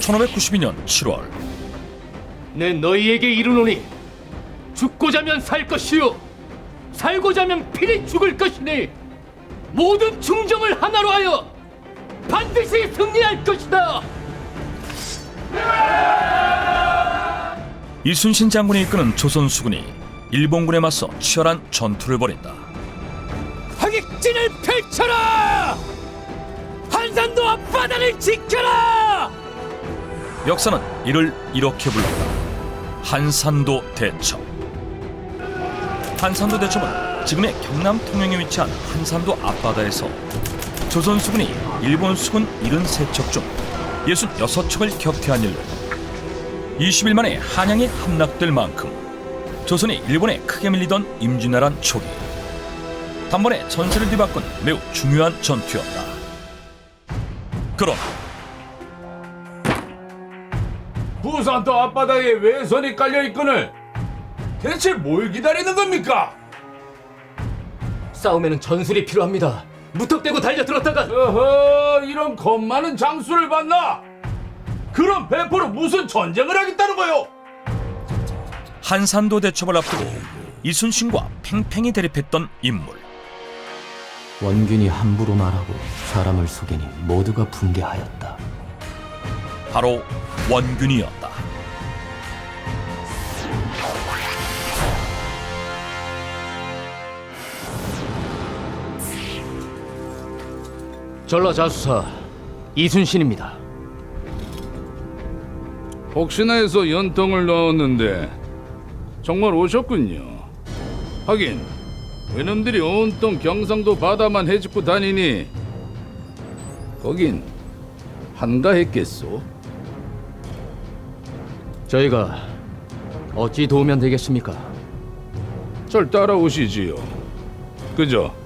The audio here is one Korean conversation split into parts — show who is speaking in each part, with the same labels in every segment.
Speaker 1: 1592년 7월
Speaker 2: 내 너희에게 이르노니 죽고자면 살 것이요 살고자면 필히 죽을 것이니 모든 충정을 하나로 하여 반드시 승리할 것이다.
Speaker 1: 이순신 장군이 이끄는 조선 수군이 일본군에 맞서 치열한 전투를 벌인다.
Speaker 2: 하객진을 펼쳐라! 한산도 앞바다를 지켜라!
Speaker 1: 역사는 이를 이렇게 불렀다. 한산도 대첩. 한산도 대첩은 지금의 경남 통영에 위치한 한산도 앞바다에서 조선 수군이 일본 수군 73척 중 66척을 격퇴한 일로 20일 만에 한양이 함락될 만큼 조선이 일본에 크게 밀리던 임진왜란 초기 단번에 전세를 뒤바꾼 매우 중요한 전투였다. 그러나
Speaker 3: 부산도 앞바다에 외선이 깔려 있거늘 대체 뭘 기다리는 겁니까?
Speaker 2: 싸움에는 전술이 필요합니다. 무턱대고 달려들었다가
Speaker 3: 어허 이런 겁 많은 장수를 봤나? 그럼 배포로 무슨 전쟁을 하겠다는 거요?
Speaker 1: 한산도 대첩을 앞두고 이순신과 팽팽히 대립했던 인물
Speaker 4: 원균이 함부로 말하고 사람을 속이니 모두가 붕괴하였다.
Speaker 1: 바로 원균이었다.
Speaker 2: 전라 자수사 이순신입니다.
Speaker 5: 혹시나 해서 연통을 넣었는데 정말 오셨군요. 하긴 외놈들이 온통 경상도 바다만 해집고 다니니 거긴 한가했겠소.
Speaker 2: 저희가 어찌 도우면 되겠습니까?
Speaker 5: 절 따라오시지요. 그저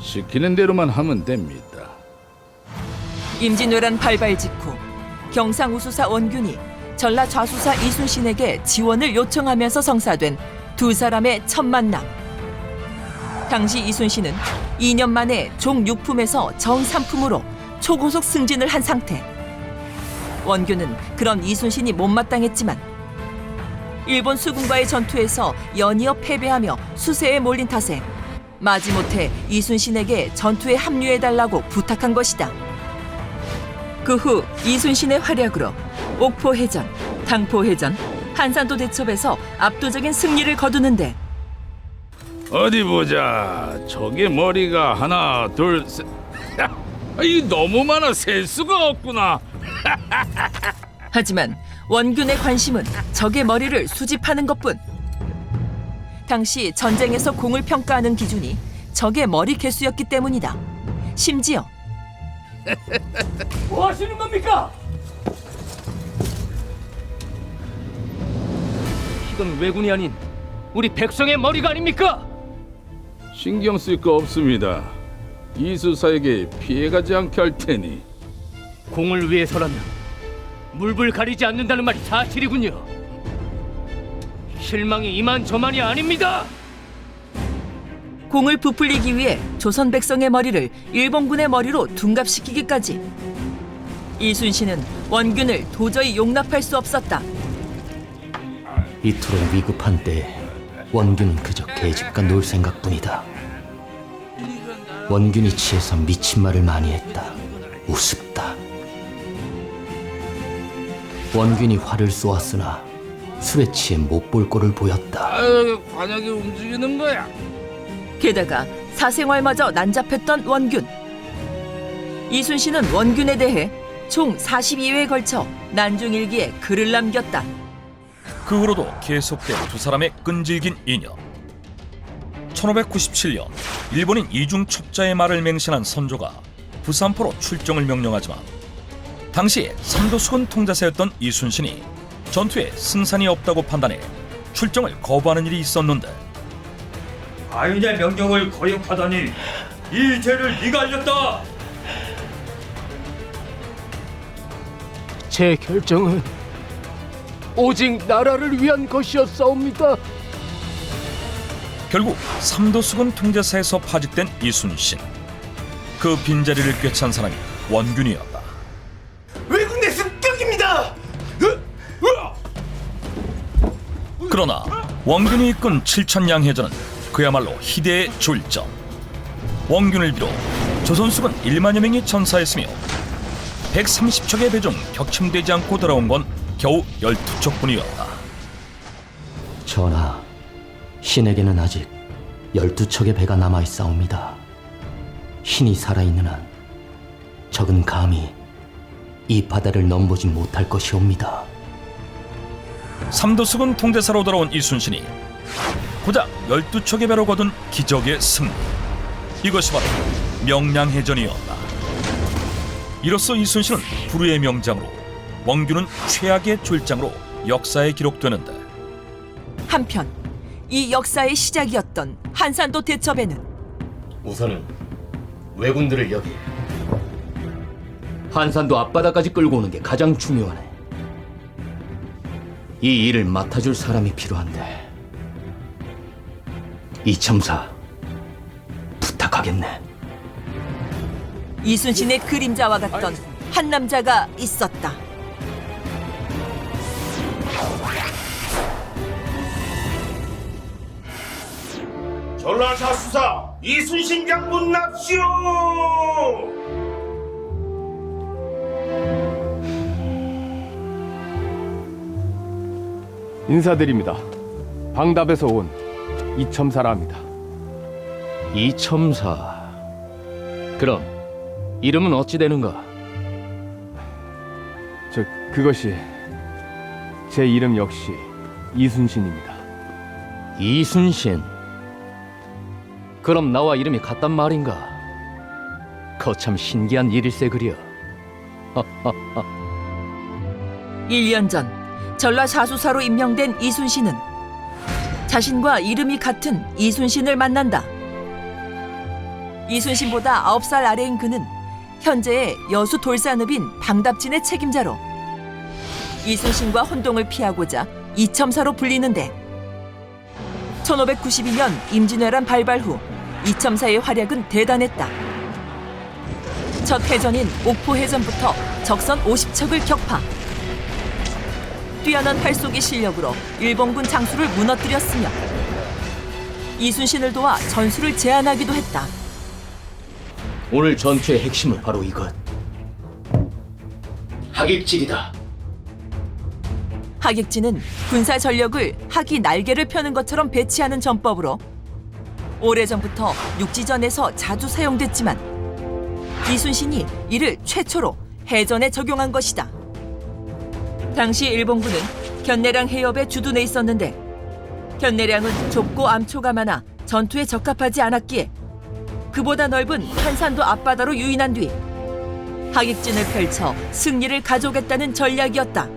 Speaker 5: 시키는 대로만 하면 됩니다.
Speaker 6: 임진왜란 발발 직후 경상우수사 원균이 전라 좌수사 이순신에게 지원을 요청하면서 성사된 두 사람의 첫 만남. 당시 이순신은 2년 만에 종육품에서 정삼품으로 초고속 승진을 한 상태. 원균은 그런 이순신이 못마땅했지만 일본 수군과의 전투에서 연이어 패배하며 수세에 몰린 탓에 마지못해 이순신에게 전투에 합류해달라고 부탁한 것이다. 그 후 이순신의 활약으로 옥포해전, 당포해전, 한산도 대첩에서 압도적인 승리를 거두는데
Speaker 5: 어디 보자. 저게 머리가 하나, 둘, 셋. 이 너무 많아 셀 수가 없구나.
Speaker 6: 하지만 원균의 관심은 적의 머리를 수집하는 것뿐. 당시 전쟁에서 공을 평가하는 기준이 적의 머리 개수였기 때문이다. 심지어
Speaker 2: 뭐 하시는 겁니까? 이건 왜군이 아닌 우리 백성의 머리가 아닙니까?
Speaker 5: 신경 쓸 거 없습니다. 이 수사에게 피해가지 않게 할 테니.
Speaker 2: 공을 위해서라면 물불 가리지 않는다는 말이 사실이군요. 실망이 이만저만이 아닙니다.
Speaker 6: 공을 부풀리기 위해 조선 백성의 머리를 일본군의 머리로 둔갑시키기까지. 이순신은 원균을 도저히 용납할 수 없었다.
Speaker 4: 이토록 위급한 때에 원균은 그저 계집과 놀 생각뿐이다. 원균이 취해서 미친 말을 많이 했다. 우습다. 원균이 활을 쏘았으나 술에 취해 못 볼 꼴을 보였다.
Speaker 5: 아유, 관역이 움직이는 거야.
Speaker 6: 게다가 사생활마저 난잡했던 원균. 이순신은 원균에 대해 총 42회에 걸쳐 난중일기에 글을 남겼다.
Speaker 1: 그 후로도 계속된 두 사람의 끈질긴 인연. 1597년 일본인 이중 첩자의 말을 맹신한 선조가 부산포로 출정을 명령하지만 당시 삼도수군 통자사였던 이순신이 전투에 승산이 없다고 판단해 출정을 거부하는 일이 있었는데
Speaker 7: 아윤의 명령을 거역하다니 이 죄를 네가 알렸다.
Speaker 2: 제 결정은 오직 나라를 위한 것이었사옵니다.
Speaker 1: 결국 삼도수군 통제사에서 파직된 이순신 그 빈자리를 꿰찬 사람이 원균이었다 그러나 원균이 이끈 칠천량 해전은 그야말로 희대의 졸점. 원균을 비롯 조선수군 1만여 명이 전사했으며 130척의 배 중 격침되지 않고 돌아온 건 겨우 12척뿐이었다.
Speaker 4: 전하, 신에게는 아직 열두 척의 배가 남아 있사옵니다. 신이 살아있는 한 적은 감히 이 바다를 넘보지 못할 것이옵니다.
Speaker 1: 삼도수군 통대사로 돌아온 이순신이 고작 12척의 배로 거둔 기적의 승리. 이것이 바로 명량해전이었다. 이로써 이순신은 불후의 명장으로 원균은 최악의 졸장으로 역사에 기록되는데
Speaker 6: 한편 이 역사의 시작이었던 한산도 대첩에는
Speaker 4: 우선은 왜군들을 여기 한산도 앞바다까지 끌고 오는 게 가장 중요하네. 이 일을 맡아줄 사람이 필요한데 이첨사 부탁하겠네.
Speaker 6: 이순신의 그림자와 같던 한 남자가 있었다.
Speaker 8: 전라사수사 이순신 장군 납시오!
Speaker 9: 인사드립니다. 방답에서 온 이첨사라 합니다.
Speaker 4: 이첨사. 그럼 이름은 어찌 되는가?
Speaker 9: 저 그것이 제 이름 역시 이순신입니다.
Speaker 4: 이순신. 그럼 나와 이름이 같단 말인가? 거참 신기한 일일세 그려.
Speaker 6: 1년 전 전라사수사로 임명된 이순신은 자신과 이름이 같은 이순신을 만난다. 이순신보다 9살 아래인 그는 현재의 여수 돌산읍인 방답진의 책임자로 이순신과 혼동을 피하고자 이첨사로 불리는데 1592년 임진왜란 발발 후 이첨사의 활약은 대단했다. 첫 해전인 옥포해전부터 적선 50척을 격파. 뛰어난 활쏘기 실력으로 일본군 장수를 무너뜨렸으며 이순신을 도와 전술을 제안하기도 했다.
Speaker 4: 오늘 전투의 핵심은 바로 이것. 하객질이다.
Speaker 6: 하객진은 군사 전력을 하기 날개를 펴는 것처럼 배치하는 전법으로 오래전부터 육지전에서 자주 사용됐지만 이순신이 이를 최초로 해전에 적용한 것이다. 당시 일본군은 견내량 해협에 주둔해 있었는데 견내량은 좁고 암초가 많아 전투에 적합하지 않았기에 그보다 넓은 한산도 앞바다로 유인한 뒤 하객진을 펼쳐 승리를 가져오겠다는 전략이었다.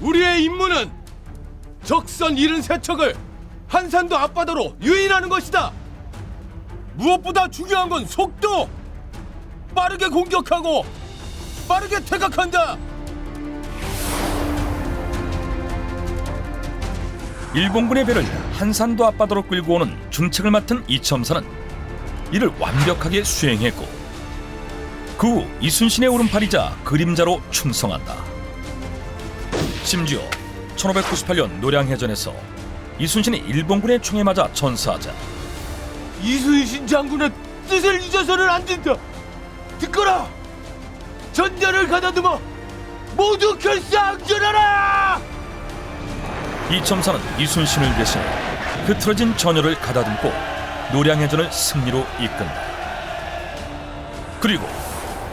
Speaker 9: 우리의 임무는 적선 73척을 한산도 앞바다로 유인하는 것이다. 무엇보다 중요한 건 속도. 빠르게 공격하고 빠르게 퇴각한다.
Speaker 1: 일본군의 배를 한산도 앞바다로 끌고 오는 중책을 맡은 이첨사는 이를 완벽하게 수행했고 그 후 이순신의 오른팔이자 그림자로 충성한다. 심지어 1598년 노량해전에서 이순신이 일본군의 총에 맞아 전사하자
Speaker 9: 이순신 장군의 뜻을 잊어서는 안 된다. 듣거라. 전열을 가다듬어 모두 결사 항전하라.
Speaker 1: 이첨사는 이순신을 대신해 흐트러진 전열을 가다듬고 노량해전을 승리로 이끈다. 그리고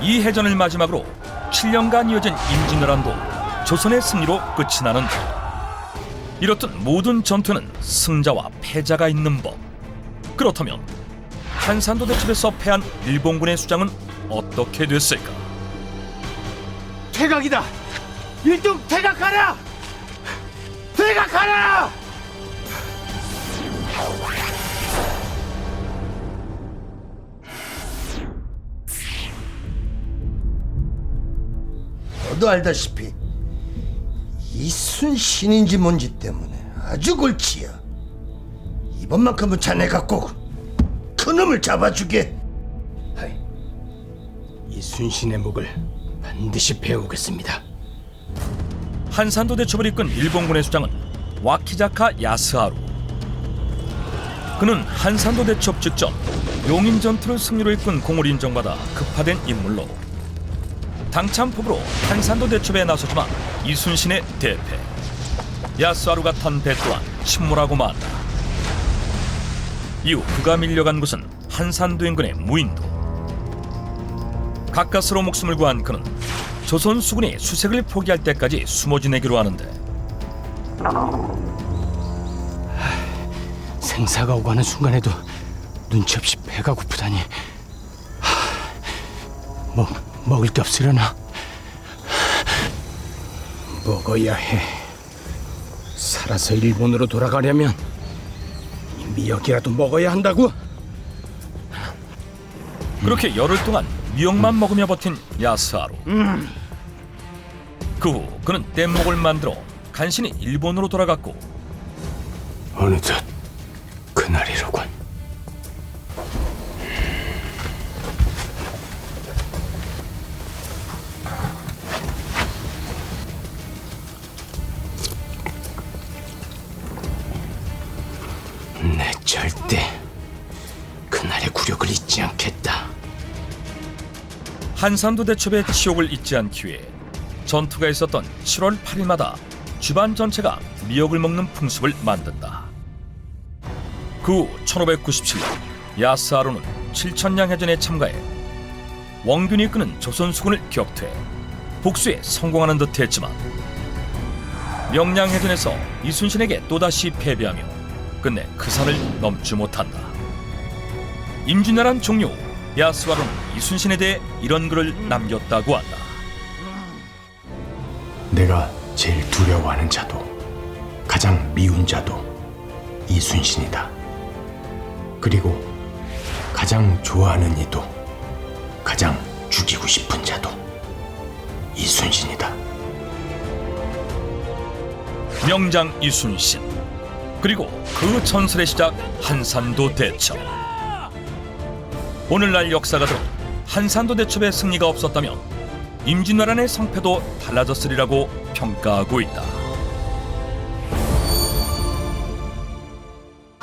Speaker 1: 이 해전을 마지막으로 7년간 이어진 임진왜란도 조선의 승리로 끝이 나는데 이렇듯 모든 전투는 승자와 패자가 있는 법. 그렇다면 한산도 대첩에서 패한 일본군의 수장은 어떻게 됐을까?
Speaker 9: 퇴각이다. 일등 퇴각하라. 퇴각하라.
Speaker 10: 너도 알다시피 이순신인지 뭔지 때문에 아주 골치야. 이번만큼은 자네가 꼭 그놈을 잡아주게. 하이, 이순신의 목을 반드시 베어오겠습니다.
Speaker 1: 한산도 대첩을 이끈 일본군의 수장은 와키자카 야스하루. 그는 한산도 대첩 직전 용인 전투를 승리로 이끈 공을 인정받아 급파된 인물로 당참포부로 한산도 대첩에 나섰지만 이순신의 대패. 야스하루가 탄 배 또한 침몰하고 만다. 이후 그가 밀려간 곳은 한산도 인근의 무인도. 가까스로 목숨을 구한 그는 조선 수군이 수색을 포기할 때까지 숨어 지내기로 하는데
Speaker 11: 생사가 오가는 순간에도 눈치 없이 배가 고프다니. 하, 먹 먹을 게 없으려나? 먹어야 해. 살아서 일본으로 돌아가려면 이 미역이라도 먹어야 한다고.
Speaker 1: 그렇게 열흘 동안 미역만 먹으며 버틴 야스하루. 그 후 그는 뗏목을 만들어 간신히 일본으로 돌아갔고
Speaker 11: 어느덧 그날이로군.
Speaker 1: 한산도 대첩의 치욕을 잊지 않기 위해 전투가 있었던 7월 8일마다 주반 전체가 미역을 먹는 풍습을 만든다. 그 후 1597년 야스하루는 칠천량 해전에 참가해 원균이 이끄는 조선 수군을 격퇴해 복수에 성공하는 듯했지만 명량 해전에서 이순신에게 또다시 패배하며 끝내 그 산을 넘지 못한다. 임진왜란 종료 후 야스하루는 이순신에 대해 이런 글을 남겼다고 한다.
Speaker 11: 내가 제일 두려워하는 자도 가장 미운 자도 이순신이다. 그리고 가장 좋아하는 이도 가장 죽이고 싶은 자도 이순신이다.
Speaker 1: 명장 이순신 그리고 그 전설의 시작 한산도 대첩 오늘날 역사가들은 한산도 대첩의 승리가 없었다면 임진왜란의 성패도 달라졌으리라고 평가하고 있다.